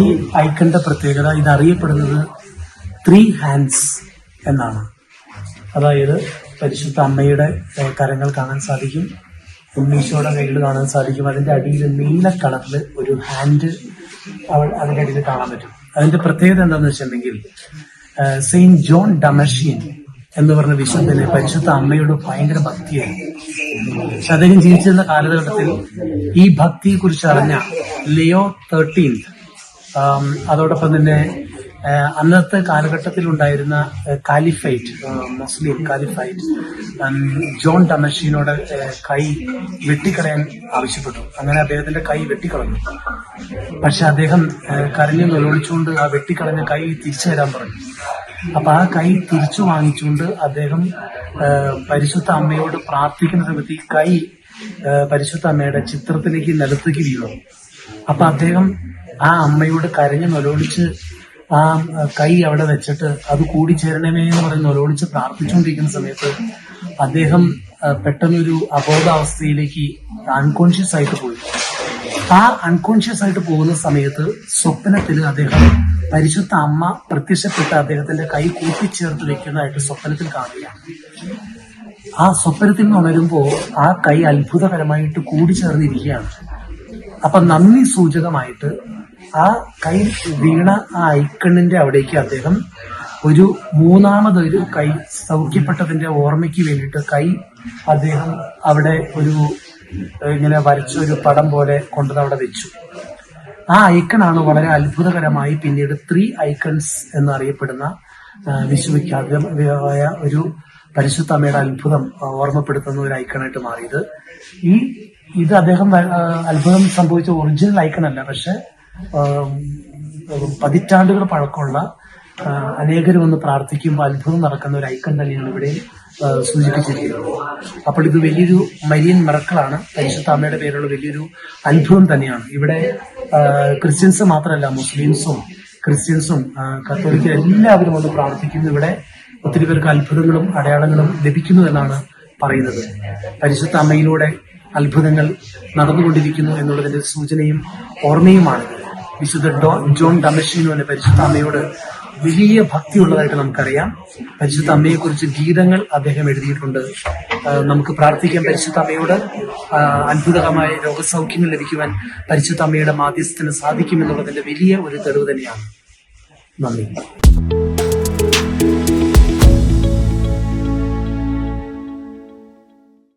ഈ ഐക്കണിന്റെ പ്രത്യേകത ഇത് അറിയപ്പെടുന്നത് ത്രീ ഹാൻഡ്സ് എന്നാണ്. അതായത് പരിശുദ്ധ അമ്മയുടെ കരങ്ങൾ കാണാൻ സാധിക്കും ഉണ്ണീശോയുടെ കയ്യിൽ കാണാൻ സാധിക്കും അതിന്റെ അടിയിൽ നീല കളറിൽ ഒരു ഹാൻഡ് അവൾ അതിന്റെ അടിയിൽ കാണാൻ പറ്റും. അതിന്റെ പ്രത്യേകത എന്താണെന്ന് വെച്ചിട്ടുണ്ടെങ്കിൽ സെയിന്റ് ജോൺ ഡമഷ്യൻ എന്ന് പറഞ്ഞ വിശുദ്ധന് പരിശുദ്ധ അമ്മയോട് ഭയങ്കര ഭക്തിയായിരുന്നു പക്ഷെ അദ്ദേഹം ജീവിച്ചിരുന്ന കാലഘട്ടത്തിൽ ഈ ഭക്തിയെ കുറിച്ച് അറിഞ്ഞ ലിയോ തേർട്ടീൻത് അതോടൊപ്പം തന്നെ അന്നത്തെ കാലഘട്ടത്തിൽ ഉണ്ടായിരുന്ന കാലിഫൈറ്റ് മുസ്ലിം കാലിഫൈറ്റ് ജോൺ ഡമഷീനോട് ആ, കൈ വെട്ടിക്കളയാൻ ആവശ്യപ്പെട്ടു. അങ്ങനെ അദ്ദേഹത്തിന്റെ കൈ വെട്ടിക്കളഞ്ഞു. പക്ഷെ അദ്ദേഹം കരഞ്ഞു നിലവിളിച്ചുകൊണ്ട് ആ വെട്ടിക്കളഞ്ഞ കൈ തിരിച്ചു തരാൻ പറഞ്ഞു. അപ്പൊ ആ കൈ തിരിച്ചു വാങ്ങിച്ചുകൊണ്ട് അദ്ദേഹം പരിശുദ്ധ അമ്മയോട് പ്രാർത്ഥിക്കുന്ന സമയത്ത് ഈ കൈ പരിശുദ്ധ അമ്മയുടെ ചിത്രത്തിലേക്ക് നിലത്തേക്ക് വീണു അപ്പൊ അദ്ദേഹം ആ അമ്മയോട് കരഞ്ഞ് നൊലോളിച്ച് ആ കൈ അവിടെ വെച്ചിട്ട് അത് കൂടി ചേരണമേ എന്ന് പറഞ്ഞ് നൊലോളിച്ച് പ്രാർത്ഥിച്ചുകൊണ്ടിരിക്കുന്ന സമയത്ത് അദ്ദേഹം പെട്ടെന്നൊരു അബോധാവസ്ഥയിലേക്ക് അൺകോൺഷ്യസ് ആയിട്ട് പോയി. ആ അൺകോൺഷ്യസ് ആയിട്ട് പോകുന്ന സമയത്ത് സ്വപ്നത്തിൽ അദ്ദേഹം പരിശുദ്ധ അമ്മ പ്രത്യക്ഷപ്പെട്ട് അദ്ദേഹത്തിന്റെ കൈ കൂട്ടിച്ചേർത്ത് വെക്കുന്നതായിട്ട് സ്വപ്നത്തിൽ കാണുകയാണ് ആ സ്വപ്നത്തിൽ നിന്ന് ഉണരുമ്പോ ആ കൈ അത്ഭുതകരമായിട്ട് കൂടിച്ചേർന്നിരിക്കുകയാണ്. അപ്പൊ നന്ദി സൂചകമായിട്ട് ആ കൈ വീണ ആ ഐക്കണിന്റെ അവിടേക്ക് അദ്ദേഹം ഒരു മൂന്നാമതൊരു കൈ സൗഖ്യപ്പെട്ടതിന്റെ ഓർമ്മയ്ക്ക് വേണ്ടിയിട്ട് കൈ അദ്ദേഹം അവിടെ ഒരു ഇങ്ങനെ വരച്ച ഒരു പടം പോലെ കൊണ്ടത് അവിടെ വെച്ചു. ആ ഐക്കണാണ് വളരെ അത്ഭുതകരമായി പിന്നീട് ത്രീ ഐക്കൺസ് എന്നറിയപ്പെടുന്ന വിശ്വവിഖ്യാതമായ ഒരു പരിശുദ്ധ അമ്മയുടെ അത്ഭുതം ഓർമ്മപ്പെടുത്തുന്ന ഒരു ഐക്കണായിട്ട് മാറിയത്. ഈ ഇത് അദ്ദേഹം അത്ഭുതം സംഭവിച്ച ഒറിജിനൽ ഐക്കൺ അല്ല പക്ഷെ പതിറ്റാണ്ടുകൾ പഴക്കമുള്ള അനേകർ ഒന്ന് പ്രാർത്ഥിക്കുമ്പോൾ അത്ഭുതം നടക്കുന്ന ഒരു ഐക്കൺ തന്നെയാണ് ഇവിടെ സൂചിപ്പിച്ചിരിക്കുന്നത്. അപ്പോൾ ഇത് വലിയൊരു മരിയൻ മിറക്കളാണ്. പരിശുദ്ധ അമ്മയുടെ പേരുള്ള വലിയൊരു അത്ഭുതം തന്നെയാണ്. ഇവിടെ ക്രിസ്ത്യൻസ് മാത്രമല്ല മുസ്ലിംസും ക്രിസ്ത്യൻസും ആ, എല്ലാവരും ഒന്ന് പ്രാർത്ഥിക്കുന്നു. ഇവിടെ ഒത്തിരി പേർക്ക് അത്ഭുതങ്ങളും അടയാളങ്ങളും ലഭിക്കുന്നു എന്നാണ് പറയുന്നത്. പരിശുദ്ധ അമ്മയിലൂടെ അത്ഭുതങ്ങൾ നടന്നുകൊണ്ടിരിക്കുന്നു എന്നുള്ളതിന്റെ സൂചനയും ഓർമ്മയുമാണ്. വിശുദ്ധ ജോൺ ഡമഷീനുവിന് പരിശുദ്ധ അമ്മയോട് വലിയ ഭക്തിയുള്ളതായിട്ട് നമുക്കറിയാം. പരിശുദ്ധ അമ്മയെക്കുറിച്ച് ഗീതങ്ങൾ അദ്ദേഹം എഴുതിയിട്ടുണ്ട്. നമുക്ക് പ്രാർത്ഥിക്കാം പരിശുദ്ധ അമ്മയോട്. അത്ഭുതകമായ രോഗസൗഖ്യങ്ങൾ ലഭിക്കുവാൻ പരിശുദ്ധ അമ്മയുടെ മാധ്യസ്ഥന് സാധിക്കുമെന്നുള്ളതിന്റെ വലിയ ഒരു തെളിവ് തന്നെയാണ്. നന്ദി.